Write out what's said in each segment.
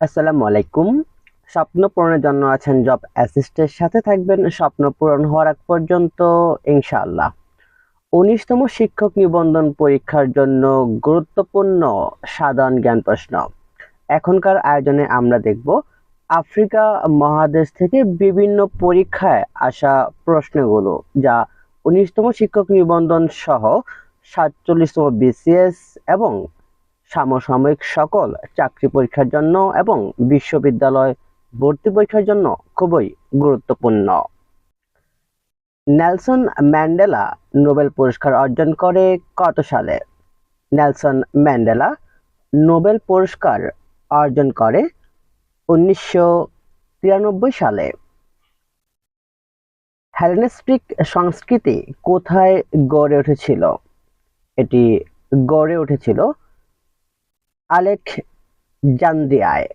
আসসালামু আলাইকুম স্বপ্ন জন্য আছেন জব অ্যাসিস্টের সাথে থাকবেন স্বপ্ন হওয়ার আগ পর্যন্ত, ইনশাআল্লাহ। উনিশতম শিক্ষক নিবন্ধন পরীক্ষার জন্য গুরুত্বপূর্ণ সাধারণ জ্ঞান প্রশ্ন। এখনকার আয়োজনে আমরা দেখব আফ্রিকা মহাদেশ থেকে বিভিন্ন পরীক্ষায় আসা প্রশ্নগুলো, যা উনিশতম শিক্ষক নিবন্ধন সহ সাতচল্লিশতম বিসিএস এবং সমসাময়িক সকল চাকরি পরীক্ষার জন্য এবং বিশ্ববিদ্যালয় ভর্তি পরীক্ষার জন্য খুবই গুরুত্বপূর্ণ। নেলসন ম্যান্ডেলা নোবেল পুরস্কার অর্জন করে কত সালে? নেলসন ম্যান্ডেলা নোবেল পুরস্কার অর্জন করে উনিশশো তিরানব্বই সালে। হেলেনিস্টিক সংস্কৃতি কোথায় গড়ে উঠেছিল? এটি গড়ে উঠেছিল আলেক জান্দিয়ায়।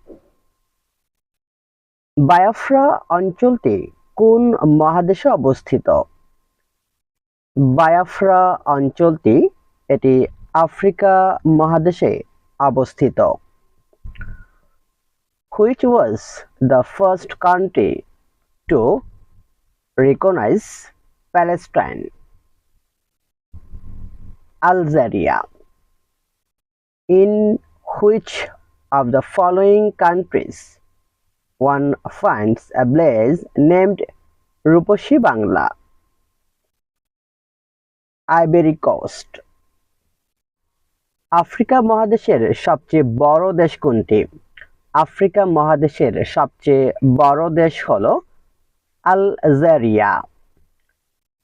বায়াফ্রা অঞ্চলটি কোন মহাদেশে অবস্থিত? বায়াফ্রা অঞ্চলটি এটি আফ্রিকা মহাদেশে অবস্থিত। Which was the first country to recognize Palestine Algeria in which of the following countries, one finds a place named Ruposhi Bangla? Ivory Coast. Africa মহাদেশের সবচেয়ে বড় দেশ কোনটি আফ্রিকা মহাদেশের সবচেয়ে বড় দেশ হলো আলজেরিয়া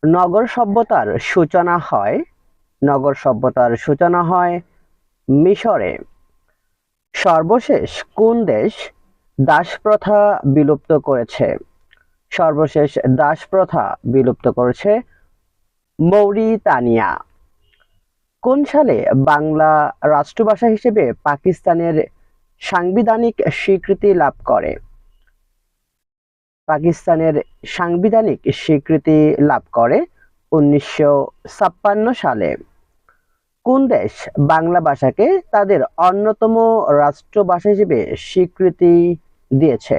নগর সভ্যতার সূচনা হয়, নগর সভ্যতার সূচনা হয় মিশরে সর্বশেষ কোন দেশ দাস প্রথা বিলুপ্ত করেছে? সর্বশেষ দাস প্রথা বিলুপ্ত করেছে মৌরিতানিয়া। কোন সালে বাংলা রাষ্ট্রভাষা হিসেবে পাকিস্তানের সাংবিধানিক স্বীকৃতি লাভ করে? পাকিস্তানের সাংবিধানিক স্বীকৃতি লাভ করে উনিশশো ছাপ্পান্ন সালে। কোন দেশ বাংলা ভাষাকে তাদের অন্যতম রাষ্ট্রভাষা হিসেবে স্বীকৃতি দিয়েছে?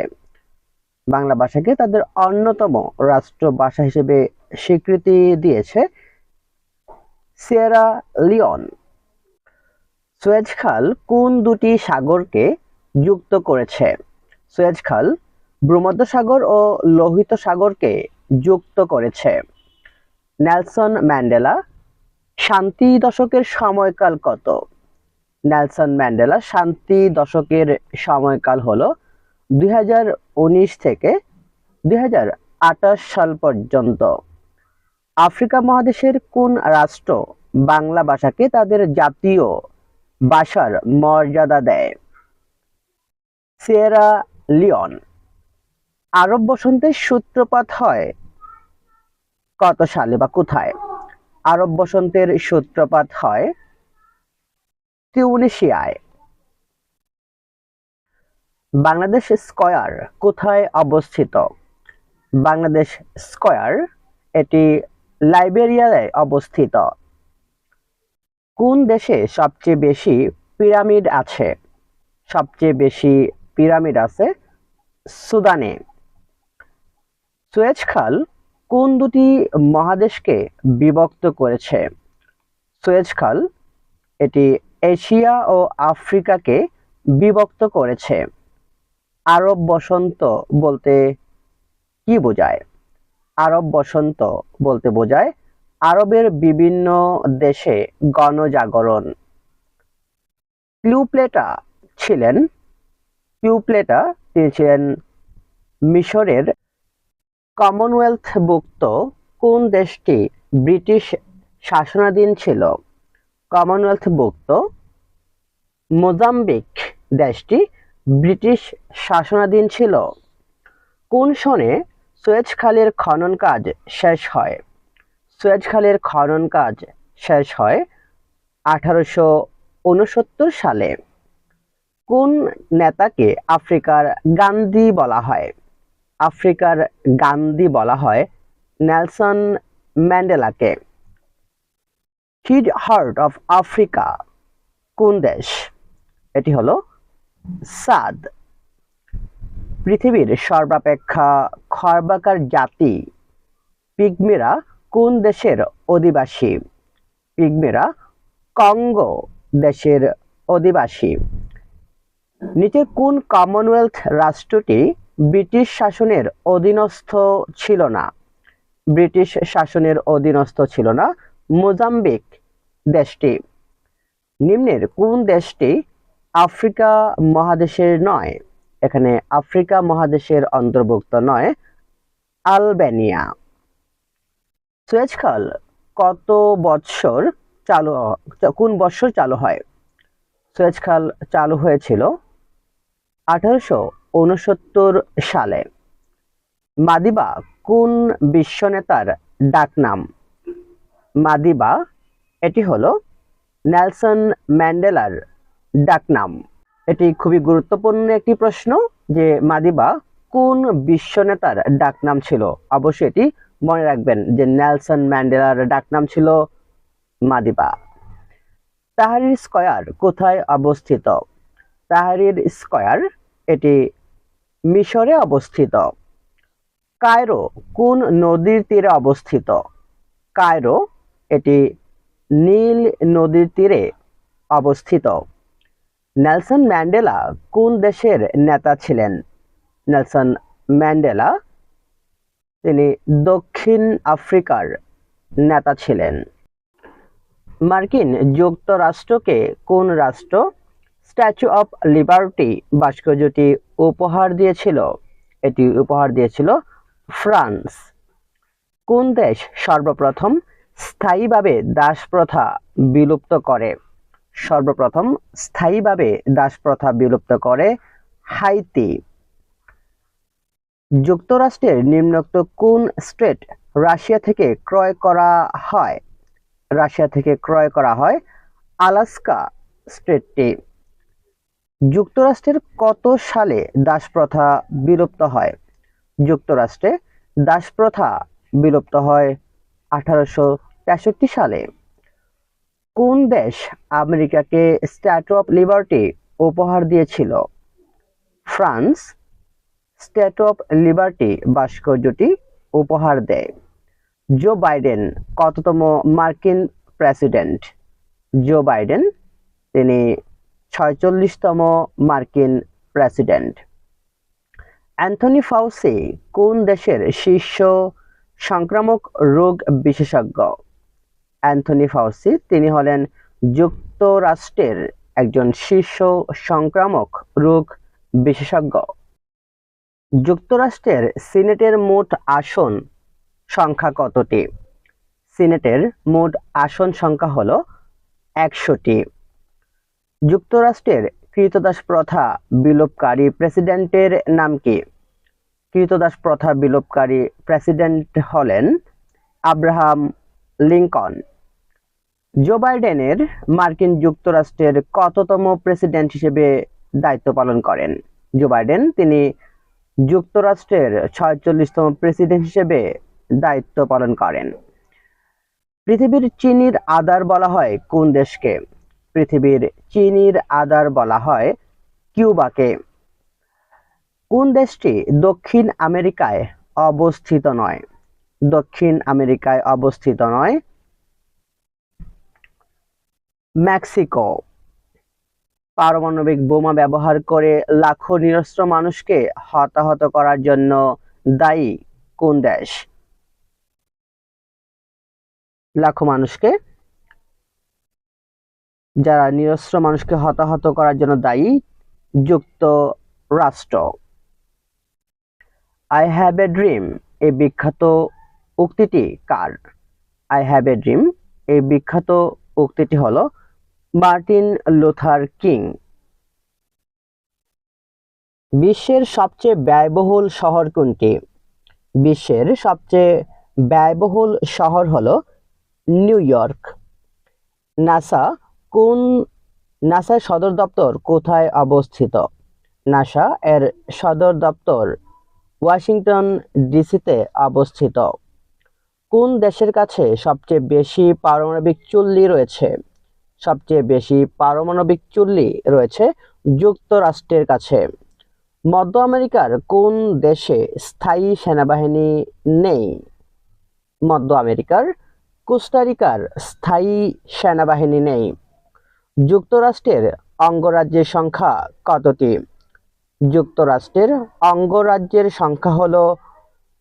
বাংলা ভাষাকে তাদের অন্যতম রাষ্ট্রভাষা হিসেবে স্বীকৃতি দিয়েছে সিয়েরা লিওন। সুয়েজ খাল কোন দুটি সাগরকে যুক্ত করেছে? সুয়েজ খাল ভূমধ্য সাগর ও লোহিত সাগরকে যুক্ত করেছে। নেলসন ম্যান্ডেলা শান্তি দশকের সময়কাল কত? নেলসন ম্যান্ডেলা শান্তি দশকের সময়কাল হলো দুই থেকে দুই হাজার আঠাশ সাল পর্যন্ত। আফ্রিকা মহাদেশের কোন রাষ্ট্র বাংলা ভাষাকে তাদের জাতীয় ভাষার মর্যাদা দেয়? Sierra Leone. আরব বসন্তের সূত্রপাত হয় কত সালে বা কোথায়? আরব বসন্তের সূত্রপাত হয় টিউনিশিয়ায় বাংলাদেশ স্কয়ার কোথায় অবস্থিত? বাংলাদেশ স্কয়ার এটি লাইবেরিয়ায় অবস্থিত। কোন দেশে সবচেয়ে বেশি পিরামিড আছে? সবচেয়ে বেশি পিরামিড আছে সুদানে। সুয়েজ খাল কোন দুটি মহাদেশকে বিভক্ত করেছে? সুয়েজ খাল, এটি এশিয়া ও আফ্রিকাকে বিভক্ত করেছে। আরব বসন্ত বলতে কি বোঝায়? আরব বসন্ত বলতে বোঝায় আরবের বিভিন্ন দেশে গণজাগরণ। ক্লিউপ্লেটা ছিলেন ক্লিউপ্লেটা তিনি ছিলেন মিশরের কমনওয়েলথভুক্ত কোন দেশটি ব্রিটিশ শাসনাধীন ছিল? কমনওয়েলথ কমনওয়েলথভুক্ত মোজাম্বিক দেশটি ব্রিটিশ শাসনাধীন ছিল। কোন সনে সুয়েজ খালের খনন কাজ শেষ হয়? সুয়েজ খালের খনন কাজ শেষ হয় আঠারোশো উনসত্তর সালে। কোন নেতাকে আফ্রিকার গান্ধী বলা হয়? আফ্রিকার গান্ধী বলা হয়, নেলসন ম্যান্ডেলাকে। হিড হার্ট অফ আফ্রিকা, কোন দেশ? এটি হলো সাদ। পৃথিবীর সর্বাপেক্ষা খর্বাকার জাতি পিগমেরা কোন দেশের অধিবাসী? পিগমেরা কঙ্গো দেশের অধিবাসী। নিচের কোন কমনওয়েলথ রাষ্ট্রটি ব্রিটিশ শাসনের অধীনস্থ ছিল না। ব্রিটিশ শাসনের অধীনস্থ ছিল না মোজাম্বিক দেশটি। নিম্নের কোন দেশটি আফ্রিকা মহাদেশের নয়? এখানে আফ্রিকা মহাদেশের অন্তর্ভুক্ত নয়, আলবেনিয়া। সুয়েজ খাল কত বৎসর চালু কোন বৎসর চালু হয়? সুয়েজ খাল চালু হয়েছিল আঠারোশো উনসত্তর সালে। মাদিবা কোন বিশ্ব নেতার ডাকনাম? মাদিবা, এটি হলো নেলসন ম্যান্ডেলার ডাকনাম। এটি খুবই গুরুত্বপূর্ণ একটি প্রশ্ন যে মাদিবা কোন বিশ্ব নেতার ডাকনাম ছিল। অবশ্যই এটি মনে রাখবেন যে নেলসন ম্যান্ডেলার ডাকনাম ছিল মাদিবা। তাহারির স্কয়ার কোথায় অবস্থিত? তাহারির স্কয়ার এটি মিশরে অবস্থিত। কায়রো কোন নদীর তীরে অবস্থিত? কায়রো এটি নীল নদীর তীরে অবস্থিত। নেলসন ম্যান্ডেলা কোন দেশের নেতা ছিলেন? নেলসন ম্যান্ডেলা তিনি দক্ষিণ আফ্রিকার নেতা ছিলেন। মার্কিন যুক্তরাষ্ট্রকে কোন রাষ্ট্র স্ট্যাচু অফ লিবার্টি ভাস্কর্যটি উপহার দিয়েছিল। এটি উপহার দিয়েছিল ফ্রান্স। কোন দেশ সর্বপ্রথম স্থায়ীভাবে দাস প্রথা বিলুপ্ত করে? সর্বপ্রথম স্থায়ীভাবে দাস প্রথা বিলুপ্ত করে হাইতি। যুক্তরাষ্ট্রের নিম্নোক্ত কোন স্টেট রাশিয়া থেকে ক্রয় করা হয়? রাশিয়া থেকে ক্রয় করা হয় আলাস্কা স্টেটটি। যুক্তরাষ্ট্রের কত সালে দাসপ্রথা বিলুপ্ত হয়? যুক্তরাষ্ট্রে দাসপ্রথা বিলুপ্ত হয় আঠারোশো তেষট্টি সালে। কোন দেশ আমেরিকাকে স্ট্যাচু অফ লিবার্টি উপহার দিয়েছিল? ফ্রান্স স্ট্যাচু অফ লিবার্টি ভাস্কর্যটি উপহার দেয়। জো বাইডেন কততম মার্কিন প্রেসিডেন্ট? জো বাইডেন, তিনি ছয়চল্লিশতম মার্কিন প্রেসিডেন্ট। অ্যান্থনি ফাউসি কোন দেশের শীর্ষ সংক্রামক রোগ বিশেষজ্ঞ? অ্যান্থনি ফাউসি, তিনি হলেন যুক্তরাষ্ট্রের একজন শীর্ষ সংক্রামক রোগ বিশেষজ্ঞ। যুক্তরাষ্ট্রের সিনেটের মোট আসন সংখ্যা কতটি? সিনেটের মোট আসন সংখ্যা হলো একশোটি। যুক্তরাষ্ট্রের কৃতদাস প্রথা বিলোপকারী প্রেসিডেন্টের নাম কি? কৃতদাস প্রথা বিলোপকারী প্রেসিডেন্ট হলেন আব্রাহাম লিঙ্কন। জো বাইডেনের মার্কিন যুক্তরাষ্ট্রের কততম প্রেসিডেন্ট হিসেবে দায়িত্ব পালন করেন? জো বাইডেন, তিনি যুক্তরাষ্ট্রের ছয়চল্লিশতম প্রেসিডেন্ট হিসেবে দায়িত্ব পালন করেন। পৃথিবীর চিনির আদার বলা হয় কোন দেশকে? পৃথিবীর চিনির আদার বলা হয় কিউবাকে। কোন দেশটি দক্ষিণ আমেরিকায় অবস্থিত নয়? দক্ষিণ আমেরিকায় অবস্থিত নয়। মেক্সিকো। পারমাণবিক বোমা ব্যবহার করে লাখো নিরস্ত্র মানুষকে হতাহত করার জন্য দায়ী কোন দেশ? লাখো মানুষকে যারা নিরস্ত্র মানুষকে হতাহত করার জন্য দায়ী যুক্তরাষ্ট্র আই হ্যাভ এ ড্রিম এই বিখ্যাত উক্তিটি কার? আই হ্যাভ এ ড্রিম এই বিখ্যাত উক্তিটি হলো মার্টিন লুথার কিং। বিশ্বের সবচেয়ে ব্যয়বহুল শহর কোনটি? বিশ্বের সবচেয়ে ব্যয়বহুল শহর হলো নিউ ইয়র্ক। নাসা কোন নাসার সদর দপ্তর কোথায় অবস্থিত? নাসা এর সদর দপ্তর ওয়াশিংটন ডিসিতে অবস্থিত। কোন দেশের কাছে সবচেয়ে বেশি পারমাণবিক চুল্লি রয়েছে? সবচেয়ে বেশি পারমাণবিক চুল্লি রয়েছে যুক্তরাষ্ট্রের কাছে। মধ্য আমেরিকার কোন দেশে স্থায়ী সেনাবাহিনী নেই? মধ্য আমেরিকার কোস্টারিকার স্থায়ী সেনাবাহিনী নেই। যুক্তরাষ্ট্রের অঙ্গরাজ্যের সংখ্যা কতটি? যুক্তরাষ্ট্রের অঙ্গরাজ্যের সংখ্যা হলো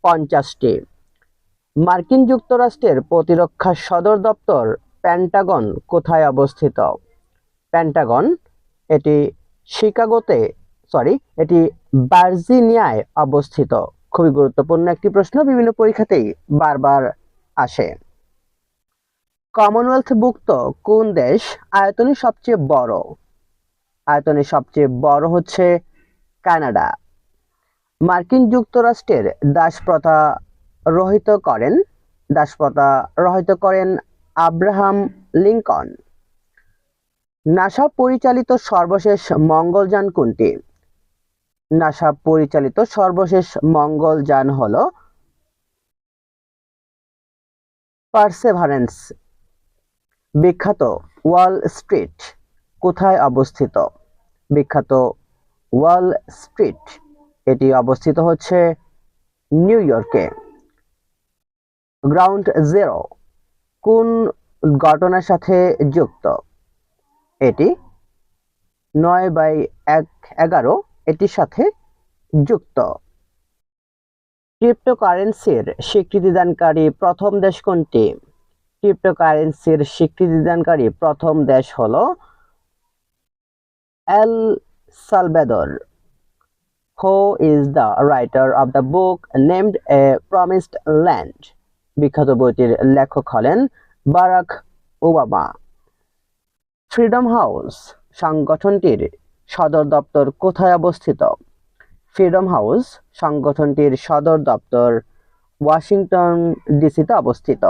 পঞ্চাশটি। মার্কিন যুক্তরাষ্ট্রের প্রতিরক্ষা সদর দপ্তর প্যান্টাগন কোথায় অবস্থিত? প্যান্টাগন, এটি শিকাগোতে, সরি, এটি ভার্জিনিয়ায় অবস্থিত। খুবই গুরুত্বপূর্ণ একটি প্রশ্ন, বিভিন্ন পরীক্ষাতেই বারবার আসে। কমনওয়েলথভুক্ত কোন দেশ আয়তনে সবচেয়ে বড়? আয়তনে সবচেয়ে বড় হচ্ছে কানাডা। মার্কিন যুক্তরাষ্ট্রের দাসপ্রথা রহিত করেন, দাসপ্রথা রহিত করেন আব্রাহাম লিঙ্কন। নাসা পরিচালিত সর্বশেষ মঙ্গলযান কোনটি? নাসা পরিচালিত সর্বশেষ মঙ্গলযান হল পার্সেভারেন্স। বিখ্যাত ওয়াল স্ট্রিট কোথায় অবস্থিত? বিখ্যাত ওয়াল স্ট্রিট, এটি অবস্থিত হচ্ছে নিউ ইয়র্কে। গ্রাউন্ড জিরো, কোন ঘটনার সাথে যুক্ত? এটি নয় বাই এক এগারো, এটির সাথে যুক্ত। ক্রিপ্টোকারেন্সির স্বীকৃতিদানকারী প্রথম দেশ কোনটি? ক্রিপ্টোকারেন্সির স্বীকৃতিদানকারী প্রথম দেশ হলো El Salvador, who is the writer of the book named A Promised Land. বিখ্যাত বইটির লেখক হলেন বারাক ওবামা। ফ্রিডম হাউস সংগঠনটির সদর দপ্তর কোথায় অবস্থিত? ফ্রিডম হাউস সংগঠনটির সদর দপ্তর ওয়াশিংটন ডিসিতে অবস্থিত।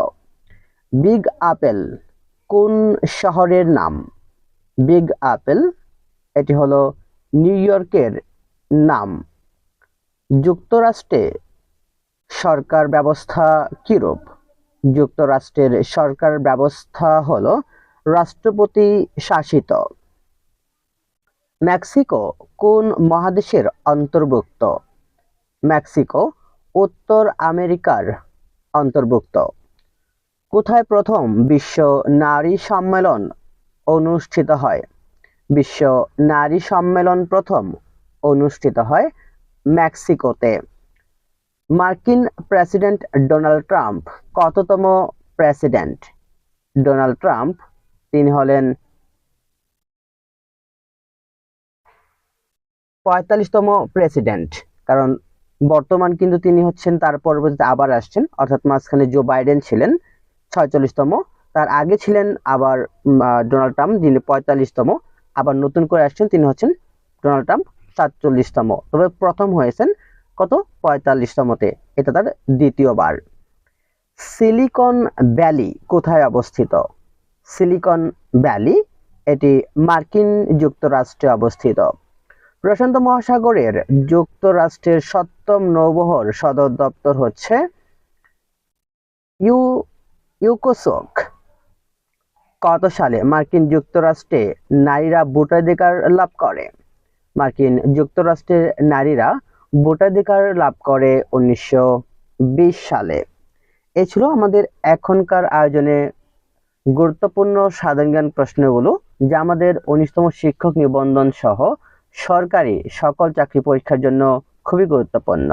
বিগ আপেল, কোন শহরের নাম? বিগ আপেল, এটি হলো নিউ ইয়র্কের নাম। যুক্তরাষ্ট্রে সরকার ব্যবস্থা কীরূপ? যুক্তরাষ্ট্রের সরকার ব্যবস্থা হলো রাষ্ট্রপতি শাসিত। মেক্সিকো কোন মহাদেশের অন্তর্ভুক্ত? মেক্সিকো, উত্তর আমেরিকার অন্তর্ভুক্ত। কোথায় প্রথম বিশ্ব নারী সম্মেলন অনুষ্ঠিত হয়? বিশ্ব নারী সম্মেলন প্রথম অনুষ্ঠিত হয় মেক্সিকোতে। মার্কিন প্রেসিডেন্ট ডোনাল্ড ট্রাম্প কততম প্রেসিডেন্ট? ডোনাল্ড ট্রাম্প, তিনি হলেন পঁয়তাল্লিশতম প্রেসিডেন্ট। কারণ বর্তমান কিন্তু তিনি হচ্ছেন, তার পরবর্তীতে আবার আসছেন, অর্থাৎ মাঝখানে জো বাইডেন ছিলেন। ছয়চল্লিশতম। তার আগে ছিলেন আবার ডোনাল্ড ট্রাম্প, যিনি পঁয়তাল্লিশতম। আবার নতুন করে আসছেন, তিনি হচ্ছেন ডোনাল্ড ট্রাম্প, সাতচল্লিশতম। তবে প্রথম হয়েছেন কত? পঁয়তাল্লিশতমতে। এটা তার দ্বিতীয়বার। সিলিকন ভ্যালি কোথায় অবস্থিত? সিলিকন ভ্যালি, এটি মার্কিন যুক্তরাষ্ট্রে অবস্থিত। প্রশান্ত মহাসাগরের যুক্তরাষ্ট্রের সপ্তম নৌবহর সদর দপ্তর হচ্ছে ইউ ইউকোসোক। কত সালে মার্কিন যুক্তরাষ্ট্রে নারীরা ভোটাধিকার লাভ করে? মার্কিন যুক্তরাষ্ট্রের নারীরা ভোটাধিকার লাভ করে উনিশশো বিশ সালে। এ ছিল আমাদের এখনকার আয়োজনে গুরুত্বপূর্ণ সাধারণ জ্ঞান প্রশ্নগুলো, যা আমাদের উনিশতম শিক্ষক নিবন্ধন সহ সরকারি সকল চাকরি পরীক্ষার জন্য খুবই গুরুত্বপূর্ণ।